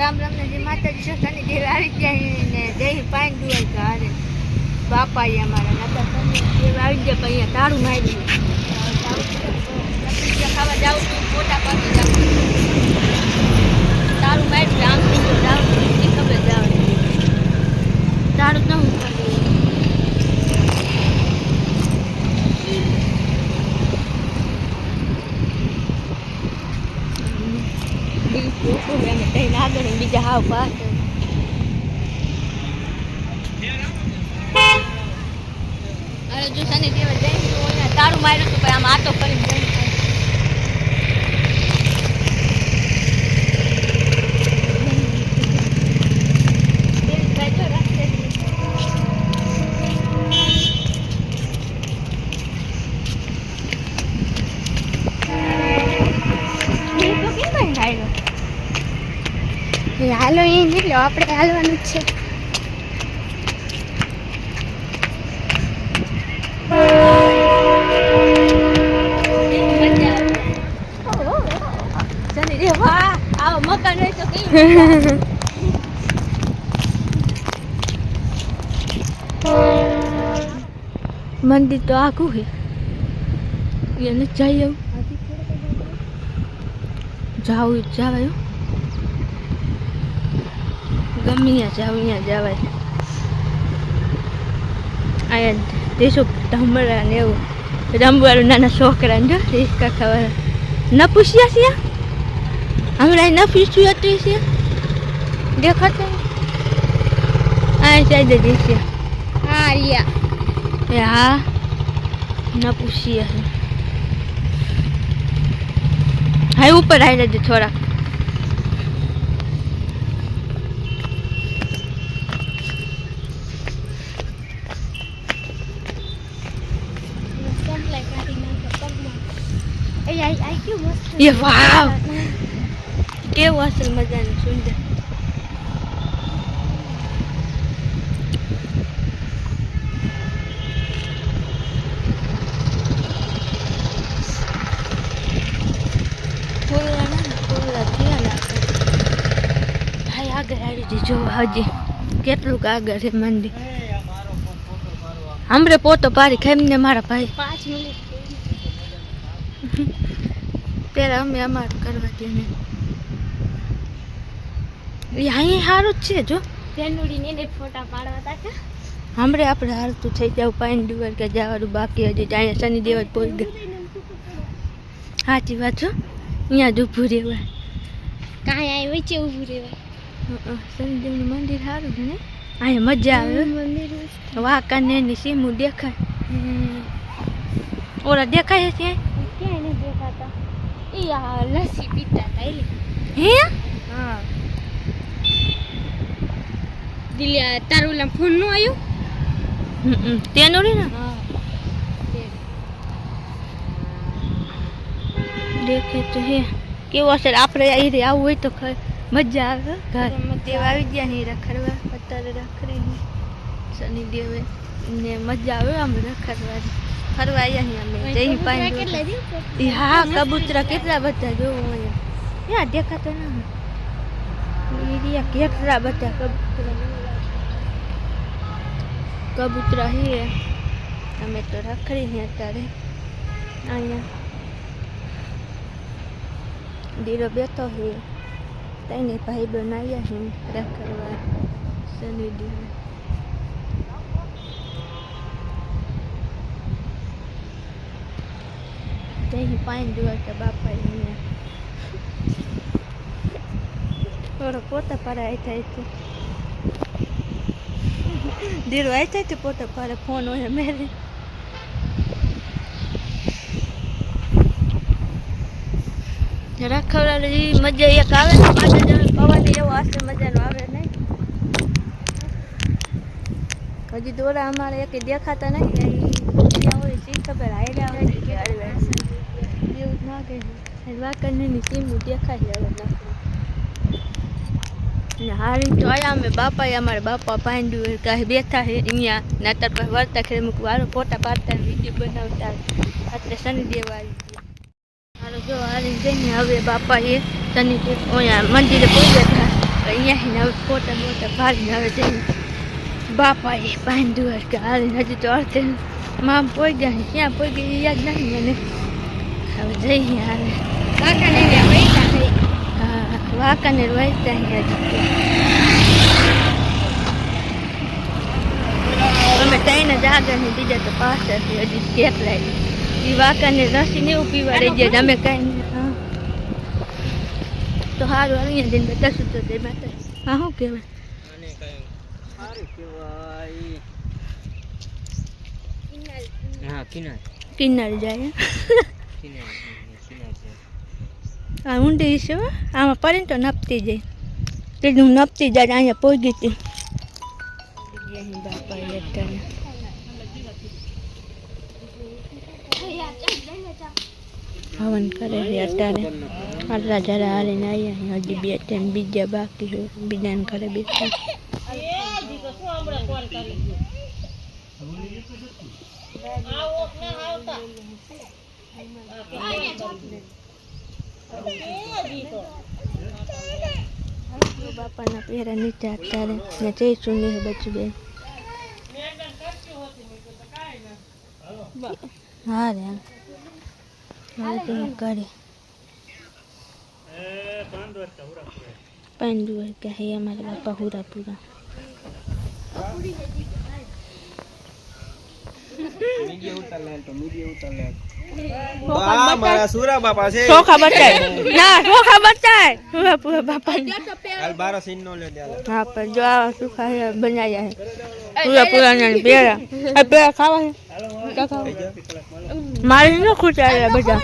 રામ રામ જય માતાજી સસાની જે આવી જય પાણી ડુવાય તો હારે. બાપા એ અમારા નાતા દેવ આવી ગયા અહીંયા તાળું મારી ખાવા જાઉં મોટા પાડી જાઉં તાળું મારી આમ થઈ ગયું જાઉં એ ખબર જાવ તાળું ન હું કરી આગળ હાવ પાછળ. અરે જો સની દેવા જઈને તો અહીંયા તાળું માર્યું હતું આમ આટો કરીને જઈને હાલો આપણે હાલવાનું જ છે. મંદિર તો આખું છે. એને જઈ આવું. જાવું જવાયું ગમે ત્યાં જાવ અહીંયા જવાય. અહીંયા દેશો ઢમરા ને એવું. રમવાનું નાના છોકરા ને રિસ્કા ખાવાના. ન પૂછ્યા છીએ હમણાં ન પૂછ્યું હતું છે દેખાતો આ સાઈડ જ છે હા રિયા. એ હા? ન પૂછીએ હા. ઉપર આવી જજે થોડા એ વાવ! કેવું અસલ મજાનું સુંદર. જજો હજી. કેટલુંક આગળ છે મંદિર. હમરે પોતો પાડી ને મારા ભાઈ. પાંચ મિનિટ. પેલા અમે અમારું કરવા દે ને. અહીં સારું જ છે જો. તેનુડીને એને ફોટા પાડવા તા કે હમણાં આપણે હાલતું થઈ જાવ પાણી ડુવર કે જવાનું બાકી હજી અહીંયા શનિ દેવ જ પહોંચ ગયો. સાચી વાત છો અહીંયા જ ઊભું રહેવાય. કાંઈ આય વચ્ચે ઊભું રહેવાય. શનિદેવનું મંદિર સારું છે ને? અહીંયા મજા આવે મંદિર વાંકાને એની સીમું દેખાય. ઓલા દેખાય છે ઈ લસ્સી પીતા હતા હે? હા. દિલ્યા તારું ઓલા ફોન નો આવ્યો તેનું રે ને? હા દેખે તો હે. કેવો હશે આપણે અહીં રે આવવું હોય તો મજા આવે ઘર. દેવ આવી ગયા નહીં રખડવા. અત્યારે રખડી નહીં શનિ દેવે ને મજા આવે આમ રખડવાની. ફરવા આવ્યા અમે. જઈ પાણી હા કબૂતરા કેટલા બધા જોવું અહીંયા. ત્યાં દેખાતો ના કેટલા બધા કબૂતરા કબૂતરા હે. અમે તો રખડી ને અત્યારે. અહીંયા. દીરો બેઠો હે. તઈને ભાઈ બનાવ્યા હે રખડવા. શનિ દેવ તઈ પાણી જોવા તો બાપા અહીંયા થોડો પોતા પારા થાય છે દીરો આવી થાય તો પોતા પારા ફોન હોય મેરે રખડવાની મજા એક આવે ને પાછળ જણ પવન એવો આસ્તે મજાનો આવે નહીં હજી દોરા અમારે એક દેખાતા નહીં ત્યાં હોય શી ખબર હાલ્યા હોય કે હાલ્યા એવું જ ના કહે વાકરની સીમું દેખાય હવે હારી તો આયા અમે બાપા અમારે બાપા પાંડ્યું કાંઈ બેઠા છે અહીંયા નાતર પછી વળતા ખેર મૂકવા વારો ફોટા પાડતા વીડિયો બનાવતા અત્યારે શનિદેવ આવી હાલો જો હારી જઈને હવે બાપા એ શનિદેવ અહીંયા મંદિરે પહોંચ્યા હતા. અહીંયા હવે ફોટા મોટા ભારીને હવે જઈને બાપા એ પાંડુર કે હાલ હજી તો પોઈ ગયા છે. ક્યાં એ યાદ નહીં મને. હવે જઈએ કાકાને ને પૈસા થઈ હા વાંકાનેર વાંચતા હજી તો. અમે ત્રણ જ આગળ ને બીજા તો પાછળ હજી કેપ કેટલાય એ વાંકાને રસી ને એવું પીવા રહી જાય અમે કાંઈ હા. તો સારું અહીંયા જઈને બધા શું તો તે માટે હા શું કહેવાય? કિનાર. જાય કિનાર કિનાર છે આ ઊંડી છે આમાં પડે તો નપતી જાય. કીધું હું નપતી જાય અહીંયા પહોંચી હતી હવન કરે છે અત્યારે. આટલા જરા હારીને આવ્યા. હજી બે ટાઈમ બીજા બાકી છે. બીજાને ઘરે બેઠા. બાપાના પહેરા નીચે અત્યારે ને જઈ નહીં બચું બેન હા રે હવે તો કરે પૂરા બા મારા સુરા બાપા છે. ચોખા બતાય ના ચોખા બતાય હુરા પૂરા બાપા હાલ બારો સીન નો લે દે. હા પણ જો આ સુખા હે હે પૂરા પૂરા ના પેરા આ પેરા ખાવા છે? તો ખાવા. થઈ જા. મારે ન ખૂટાડ્યા બધા.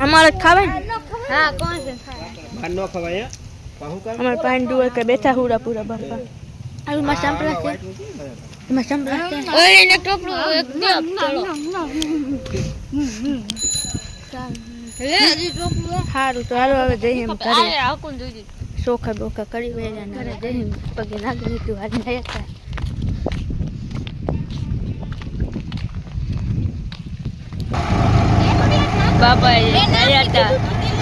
અમારે ખાવાય હા કોણ છે? બહાર નો ખવાય હે? પાહુ કર અમારે પાંડુ કે બેઠા હુરા પૂરા બાપા. છે ઓય ને ટોપલું એક દે ચલો લે હજી ટોપલું સારું તો હાલો હવે જઈએ એમ કરે ચોખા બોખા કરી ને હવે જઈએ પગે નાખી દીધું હાલ નહીં હતા બાપા ગયા હતા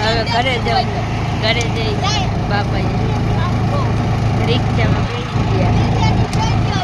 હવે ઘરે જવું ઘરે જઈ બાપા રિક્ષામાં બેસી ગયા